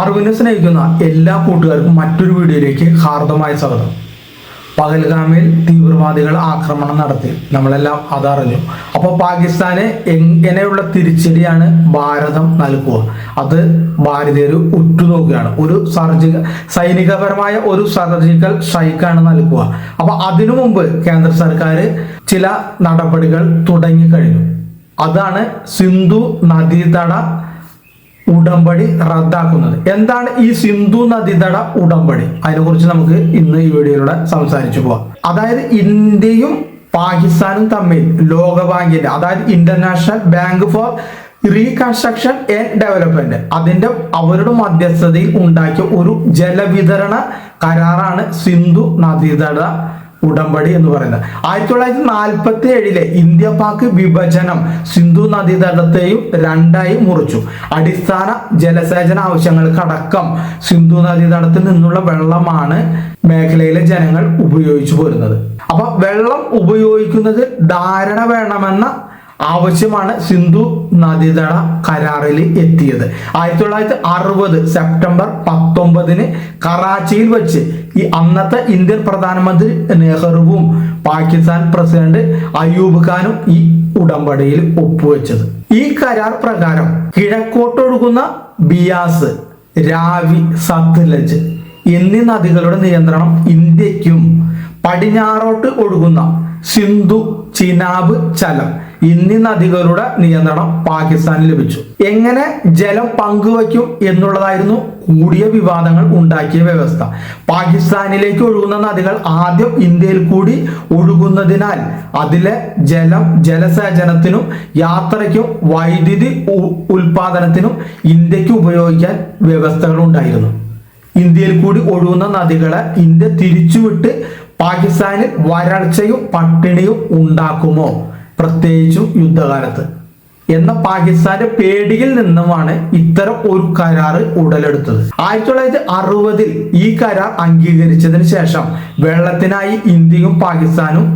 അറിവിനെ സ്നേഹിക്കുന്ന എല്ലാ കൂട്ടുകാർക്കും മറ്റൊരു വീഡിയോയിലേക്ക് ഹാർദമായ സ്വാഗതം. പകൽഗാമിൽ തീവ്രവാദികൾ ആക്രമണം നടത്തി. നമ്മളെല്ലാം അതറിഞ്ഞു. അപ്പോൾ പാകിസ്ഥാന് എങ്ങനെയുള്ള തിരിച്ചടിയാണ് ഭാരതം നൽകുക. അത് ഭാരതീയർ ഉറ്റുനോക്കുകയാണ്. ഒരു സർജിക സൈനികപരമായ ഒരു സർജിക്കൽ സ്ട്രൈക്കാണ് നൽകുക. അപ്പോൾ അതിനു മുമ്പ് കേന്ദ്ര സർക്കാർ ചില നടപടികൾ തുടങ്ങിക്കഴിഞ്ഞു. അതാണ് സിന്ധു നദീതട ഉടമ്പടി റദ്ദാക്കുന്നത്. എന്താണ് ഈ സിന്ധു നദീതട ഉടമ്പടി? അതിനെക്കുറിച്ച് നമുക്ക് ഇന്ന് ഈ വീഡിയോയിലൂടെ സംസാരിച്ചു പോവാം. അതായത് ഇന്ത്യയും പാകിസ്ഥാനും തമ്മിൽ ലോകബാങ്കിന്റെ അതായത് International Bank for Reconstruction and Development അതിന്റെ അവരുടെ മധ്യസ്ഥതയിൽ ഉണ്ടാക്കിയ ഒരു ജലവിതരണ കരാറാണ് സിന്ധു നദീതട ഉടമ്പടി എന്ന് പറയുന്നത്. ആയിരത്തി തൊള്ളായിരത്തി നാൽപ്പത്തി ഏഴിലെ ഇന്ത്യ പാക് വിഭജനം സിന്ധു നദീതടത്തെയും രണ്ടായി മുറിച്ചു. അടിസ്ഥാന ജലസേചന ആവശ്യങ്ങൾക്കടക്കം സിന്ധു നദീതടത്തിൽ നിന്നുള്ള വെള്ളമാണ് മേഖലയിലെ ജനങ്ങൾ ഉപയോഗിച്ചു പോരുന്നത്. അപ്പൊ വെള്ളം ഉപയോഗിക്കുന്നത് ധാരണ വേണമെന്ന ആവശ്യമാണ് സിന്ധു നദീതട കരാറിൽ എത്തിയത്. ആയിരത്തി തൊള്ളായിരത്തി അറുപത് സെപ്റ്റംബർ പത്തൊമ്പതിന് കറാച്ചിയിൽ വെച്ച് ഈ അന്നത്തെ ഇന്ത്യൻ പ്രധാനമന്ത്രി നെഹ്റുവും പാകിസ്ഥാൻ പ്രസിഡന്റ് അയ്യൂബ് ഖാനും ഈ ഉടമ്പടിയിൽ ഒപ്പുവെച്ചത്. ഈ കരാർ പ്രകാരം കിഴക്കോട്ടൊഴുകുന്ന ബിയാസ് രാവി സത്ലജ് എന്നീ നദികളുടെ നിയന്ത്രണം ഇന്ത്യക്കും പടിഞ്ഞാറോട്ട് ഒഴുകുന്ന സിന്ധു ചിനാബ് ചലം. എന്നീ നദികളുടെ നിയന്ത്രണം പാകിസ്ഥാനിൽ ലഭിച്ചു. എങ്ങനെ ജലം പങ്കുവയ്ക്കും എന്നുള്ളതായിരുന്നു കൂടിയ വിവാദങ്ങൾ ഉണ്ടാക്കിയ വ്യവസ്ഥ. പാകിസ്ഥാനിലേക്ക് ഒഴുകുന്ന നദികൾ ആദ്യം ഇന്ത്യയിൽ കൂടി ഒഴുകുന്നതിനാൽ അതിലെ ജലം ജലസേചനത്തിനും യാത്രയ്ക്കും വൈദ്യുതി ഉൽപാദനത്തിനും ഇന്ത്യയ്ക്ക് ഉപയോഗിക്കാൻ വ്യവസ്ഥകൾ ഉണ്ടായിരുന്നു. ഇന്ത്യയിൽ കൂടി ഒഴുകുന്ന നദികളെ ഇന്ത്യ തിരിച്ചുവിട്ട് പാകിസ്ഥാനിൽ വരൾച്ചയും പട്ടിണിയും ഉണ്ടാക്കുമോ? പ്രത്യേകിച്ചും യുദ്ധകാലത്ത്. എന്ന പാകിസ്ഥാന്റെ പേടിയിൽ നിന്നുമാണ് ഇത്തരം ഒരു കരാറ് ഉടലെടുത്തത്. ആയിരത്തി തൊള്ളായിരത്തി അറുപതിൽ ഈ കരാർ അംഗീകരിച്ചതിന് ശേഷം വെള്ളത്തിനായി ഇന്ത്യയും പാകിസ്ഥാനും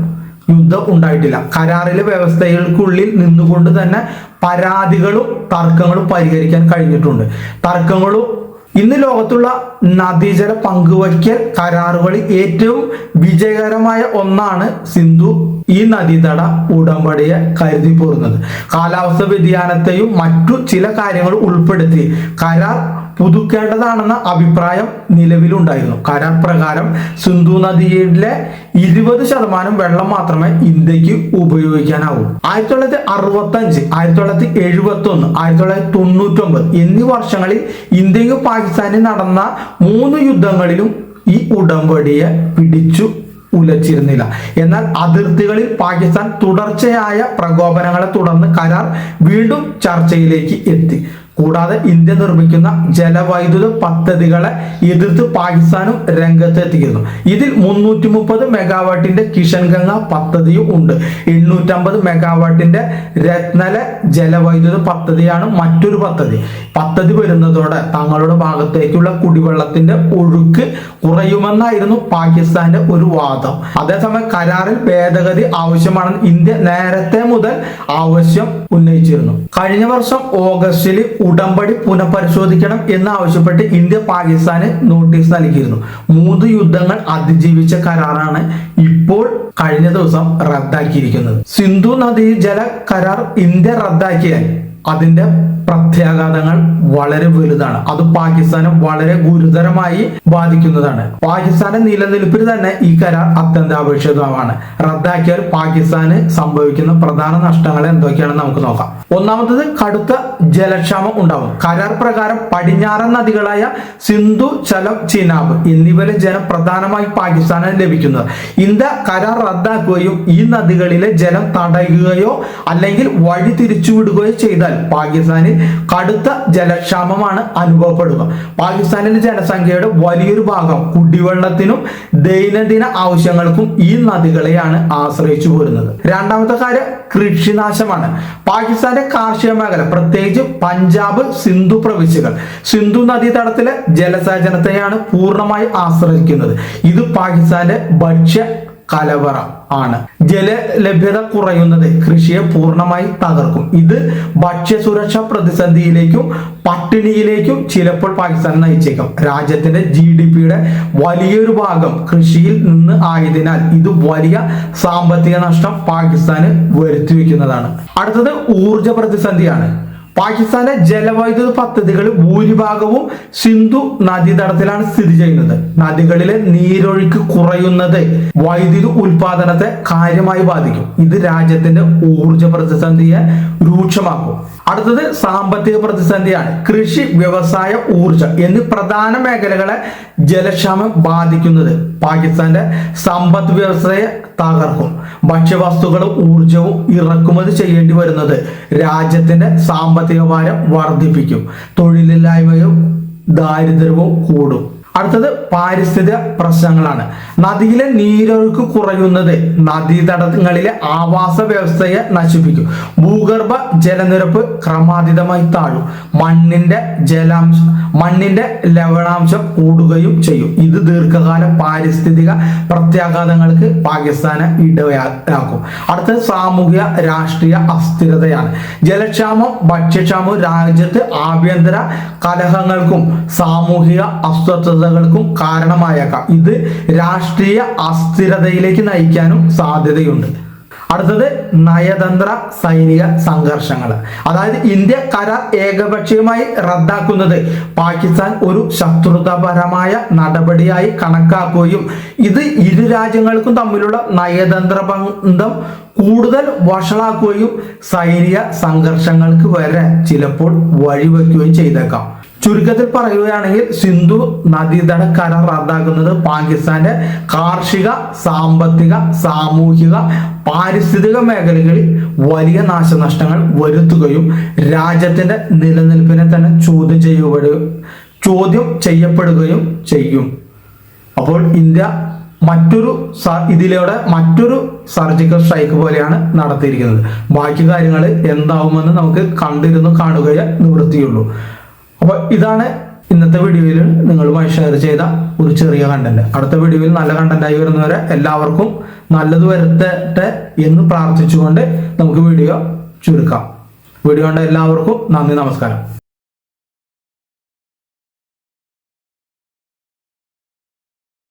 യുദ്ധം ഉണ്ടായിട്ടില്ല. കരാറിലെ വ്യവസ്ഥകൾക്കുള്ളിൽ നിന്നുകൊണ്ട് തന്നെ പരാതികളും തർക്കങ്ങളും പരിഹരിക്കാൻ കഴിഞ്ഞിട്ടുണ്ട്. തർക്കങ്ങളും ഇന്ന് ലോകത്തുള്ള നദീജല പങ്കുവയ്ക്കൽ കരാറുകളിൽ ഏറ്റവും വിജയകരമായ ഒന്നാണ് സിന്ധു. ഈ നദീതട ഉടമ്പടിയെ കരുതി പോരുന്നത് കാലാവസ്ഥ വ്യതിയാനത്തെയും മറ്റു ചില കാര്യങ്ങൾ ഉൾപ്പെടുത്തി. കരാർ പുതുക്കേണ്ടതാണെന്ന അഭിപ്രായം നിലവിലുണ്ടായിരുന്നു. കരാർ പ്രകാരം സിന്ധു നദിയിലെ ഇരുപത് ശതമാനം വെള്ളം മാത്രമേ ഇന്ത്യയ്ക്ക് ഉപയോഗിക്കാനാവൂ. ആയിരത്തി തൊള്ളായിരത്തി അറുപത്തി അഞ്ച് ആയിരത്തി തൊള്ളായിരത്തി എഴുപത്തി ഒന്ന് ആയിരത്തി തൊള്ളായിരത്തി തൊണ്ണൂറ്റി ഒമ്പത് എന്നീ വർഷങ്ങളിൽ ഇന്ത്യയും പാകിസ്ഥാനും നടന്ന മൂന്ന് യുദ്ധങ്ങളിലും ഈ ഉടമ്പടിയെ പിടിച്ചു ഉലച്ചിരുന്നില്ല. എന്നാൽ അതിർത്തികളിൽ പാകിസ്ഥാൻ തുടർച്ചയായ പ്രകോപനങ്ങളെ തുടർന്ന് കരാർ വീണ്ടും ചർച്ചയിലേക്ക് എത്തി. കൂടാതെ ഇന്ത്യ നിർമ്മിക്കുന്ന ജലവൈദ്യുത പദ്ധതികളെ എതിർത്ത് പാകിസ്ഥാനും രംഗത്തെത്തിക്കുന്നു. ഇതിൽ മുന്നൂറ്റി മുപ്പത് മെഗാവാട്ടിന്റെ കിഷൻ ഗംഗ പദ്ധതിയും ഉണ്ട്. എണ്ണൂറ്റമ്പത് മെഗാവാട്ടിന്റെ രത്നല ജലവൈദ്യുത പദ്ധതിയാണ് മറ്റൊരു പദ്ധതി. പദ്ധതി വരുന്നതോടെ തങ്ങളുടെ ഭാഗത്തേക്കുള്ള കുടിവെള്ളത്തിന്റെ ഒഴുക്ക് കുറയുമെന്നായിരുന്നു പാകിസ്ഥാന്റെ ഒരു വാദം. അതേസമയം കരാറിൽ ഭേദഗതി ആവശ്യമാണെന്ന് ഇന്ത്യ നേരത്തെ മുതൽ ആവശ്യം ഉന്നയിച്ചിരുന്നു. കഴിഞ്ഞ വർഷം ഓഗസ്റ്റിൽ ഉടമ്പടി പുനഃപരിശോധിക്കണം എന്നാവശ്യപ്പെട്ട് ഇന്ത്യ പാകിസ്ഥാന് നോട്ടീസ് നൽകിയിരുന്നു. മൂന്ന് യുദ്ധങ്ങൾ അതിജീവിച്ച കരാറാണ് ഇപ്പോൾ കഴിഞ്ഞ ദിവസം റദ്ദാക്കിയിരിക്കുന്നത്. സിന്ധു നദീ ജല കരാർ ഇന്ത്യ റദ്ദാക്കിയാൽ അതിന്റെ പ്രത്യാഘാതങ്ങൾ വളരെ വലുതാണ്. അത് പാകിസ്ഥാനെ വളരെ ഗുരുതരമായി ബാധിക്കുന്നതാണ്. പാകിസ്ഥാന്റെ നിലനിൽപ്പിന് തന്നെ ഈ കരാർ അത്യന്താപേക്ഷിതമാണ്. റദ്ദാക്കിയാൽ പാകിസ്ഥാന് സംഭവിക്കുന്ന പ്രധാന നഷ്ടങ്ങൾ എന്തൊക്കെയാണെന്ന് നമുക്ക് നോക്കാം. ഒന്നാമത്തത് കടുത്ത ജലക്ഷാമം ഉണ്ടാവും. കരാർ പ്രകാരം പടിഞ്ഞാറൻ നദികളായ സിന്ധു ചലം ചിനാബ് എന്നിവയിലെ ജലം പ്രധാനമായി പാകിസ്ഥാനാണ് ലഭിക്കുന്നത്. ഇന്ത്യ കരാർ റദ്ദാക്കുകയും ഈ നദികളിലെ ജലം തടയുകയോ അല്ലെങ്കിൽ വഴി തിരിച്ചുവിടുകയോ ചെയ്താൽ പാകിസ്ഥാനിൽ കടുത്ത ജലക്ഷാമമാണ് അനുഭവപ്പെടുക പാകിസ്ഥാനിലെ ജനസംഖ്യയുടെ വലിയൊരു ഭാഗം കുടിവെള്ളത്തിനും ദൈനംദിന ആവശ്യങ്ങൾക്കും ഈ നദികളെയാണ് ആശ്രയിച്ചു പോരുന്നത്. രണ്ടാമത്തെ കാര്യം കൃഷിനാശമാണ്. പാകിസ്ഥാന്റെ കാർഷിക മേഖല പ്രത്യേകിച്ച് പഞ്ചാബ് സിന്ധു പ്രവിശ്യകൾ. സിന്ധു നദീതടത്തിലെ ജലസേചനത്തെയാണ് പൂർണമായി ആശ്രയിക്കുന്നത്. ഇത് പാകിസ്ഥാന്റെ ഭക്ഷ്യ കലവറ ആണ്. ജല ലഭ്യത കുറയുന്നത് കൃഷിയെ പൂർണമായി തകർക്കും. ഇത് ഭക്ഷ്യസുരക്ഷ പ്രതിസന്ധിയിലേക്കും പട്ടിണിയിലേക്കും ചിലപ്പോൾ പാകിസ്ഥാൻ നയിച്ചേക്കും. രാജ്യത്തിന്റെ ജി ഡി പിയുടെ വലിയൊരു ഭാഗം കൃഷിയിൽ നിന്ന് ആയതിനാൽ ഇത് വലിയ സാമ്പത്തിക നഷ്ടം പാകിസ്ഥാന് വരുത്തി അടുത്തത് ഊർജ പ്രതിസന്ധിയാണ്. പാകിസ്ഥാന്റെ ജലവൈദ്യുത പദ്ധതികൾ ഭൂരിഭാഗവും സിന്ധു നദീതടത്തിലാണ് സ്ഥിതി ചെയ്യുന്നത്. നദികളിലെ നീരൊഴുക്ക് കുറയുന്നത് വൈദ്യുതി ഉൽപാദനത്തെ കാര്യമായി ബാധിക്കും. ഇത് രാജ്യത്തിന്റെ ഊർജ പ്രതിസന്ധിയെ രൂക്ഷമാക്കും. അടുത്തത് സാമ്പത്തിക പ്രതിസന്ധിയാണ്. കൃഷി വ്യവസായ ഊർജ എന്നീ പ്രധാന മേഖലകളെ ജലക്ഷാമം ബാധിക്കുന്നത്. പാകിസ്ഥാന്റെ സമ്പദ് വ്യവസ്ഥയെ തകർക്കും. ഭക്ഷ്യവസ്തുക്കളും ഊർജവും ഇറക്കുമതി ചെയ്യേണ്ടി വരുന്നത് രാജ്യത്തിന്റെ സാമ്പത്തിക ഭാരം വർദ്ധിപ്പിക്കും. തൊഴിലില്ലായ്മയും ദാരിദ്ര്യവും കൂടും. അടുത്തത് പാരിസ്ഥിതിക പ്രശ്നങ്ങളാണ്. നദിയിലെ നീരൊഴുക്ക് കുറയുന്നത് നദീതടങ്ങളിലെ ആവാസ വ്യവസ്ഥയെ നശിപ്പിക്കും. ഭൂഗർഭ ജലനിരപ്പ് ക്രമാതീതമായി താഴും. മണ്ണിന്റെ ജലാംശം മണ്ണിന്റെ ലവണാംശം കൂടുകയും ചെയ്യും. ഇത് ദീർഘകാല പാരിസ്ഥിതിക പ്രത്യാഘാതങ്ങൾക്ക് പാകിസ്ഥാനെ ഇടയാക്കും. അടുത്തത് സാമൂഹ്യ രാഷ്ട്രീയ അസ്ഥിരതയാണ്. ജലക്ഷാമം ഭക്ഷ്യക്ഷാമം രാജ്യത്ത് ആഭ്യന്തര കലഹങ്ങൾക്കും സാമൂഹിക അസ്വസ്ഥതകൾക്കും കാരണമായേക്കാം. ഇത് രാഷ്ട്രീയ അസ്ഥിരതയിലേക്ക് നയിക്കാനും സാധ്യതയുണ്ട്. അടുത്തത് നയതന്ത്ര സൈനിക സംഘർഷങ്ങൾ അതായത് ഇന്ത്യ കരാർ ഏകപക്ഷീയമായി റദ്ദാക്കുന്നത് പാകിസ്ഥാൻ ഒരു ശത്രുതാപരമായ നടപടിയായി കണക്കാക്കുകയും ഇത് ഇരു രാജ്യങ്ങൾക്കും തമ്മിലുള്ള നയതന്ത്ര ബന്ധം കൂടുതൽ വഷളാക്കുകയും സൈനിക സംഘർഷങ്ങൾക്ക് വരെ ചിലപ്പോൾ വഴിവെക്കുകയും ചെയ്തേക്കാം. ചുരുക്കത്തിൽ പറയുകയാണെങ്കിൽ സിന്ധു നദീതട കരാർ റദ്ദാക്കുന്നത് പാകിസ്ഥാന്റെ കാർഷിക സാമ്പത്തിക സാമൂഹിക പാരിസ്ഥിതിക മേഖലകളിൽ വലിയ നാശനഷ്ടങ്ങൾ വരുത്തുകയും രാജ്യത്തിന്റെ നിലനിൽപ്പിനെ തന്നെ ചോദ്യം ചെയ്യപ്പെടുകയും ചോദ്യം ചെയ്യപ്പെടുകയും ചെയ്യും. അപ്പോൾ ഇന്ത്യ മറ്റൊരു ഇതിലൂടെ മറ്റൊരു സർജിക്കൽ സ്ട്രൈക്ക് പോലെയാണ് നടത്തിയിരിക്കുന്നത്. ബാക്കി കാര്യങ്ങൾ എന്താവുമെന്ന് നമുക്ക് കണ്ടിരുന്നു കാണുകയേ നിവൃത്തിയുള്ളൂ. അപ്പോൾ ഇതാണ് ഇന്നത്തെ വീഡിയോയിൽ നിങ്ങളുമായി ഷെയർ ചെയ്ത ഒരു ചെറിയ കണ്ടന്റ് അടുത്ത വീഡിയോയിൽ നല്ല കണ്ടന്റായി വരുന്നവരെ എല്ലാവർക്കും നല്ലത് വരുത്തട്ടെ എന്ന് പ്രാർത്ഥിച്ചുകൊണ്ട് നമുക്ക് വീഡിയോ ചുരുക്കാം. വീഡിയോ കണ്ട എല്ലാവർക്കും നന്ദി നമസ്കാരം.